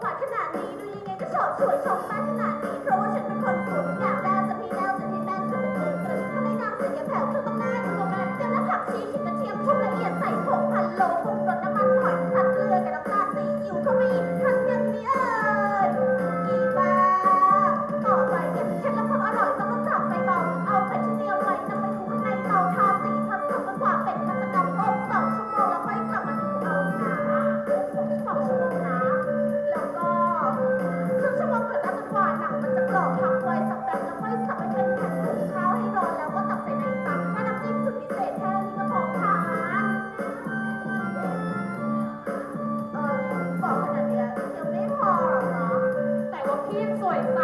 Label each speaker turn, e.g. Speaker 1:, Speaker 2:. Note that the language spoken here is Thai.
Speaker 1: หวานขนาดนี้ดูยังไงก็ชอบสวยชมบ้าขนาดนี้เพราะว่าฉันเป็นคนสวยอยากได้จะมีแล้วจะมีแม่จะเป็นเกิดแต่ฉันไม่นา
Speaker 2: งเสีย
Speaker 1: แผ่วต้อน้าดูแบบเดี๋ยน้วผักชีขิงกระเทียมทุบละเอียดใส่
Speaker 2: ผงพั
Speaker 1: นโลปรุงรสน้ำมัน
Speaker 2: ห
Speaker 1: อย ที่สวยใส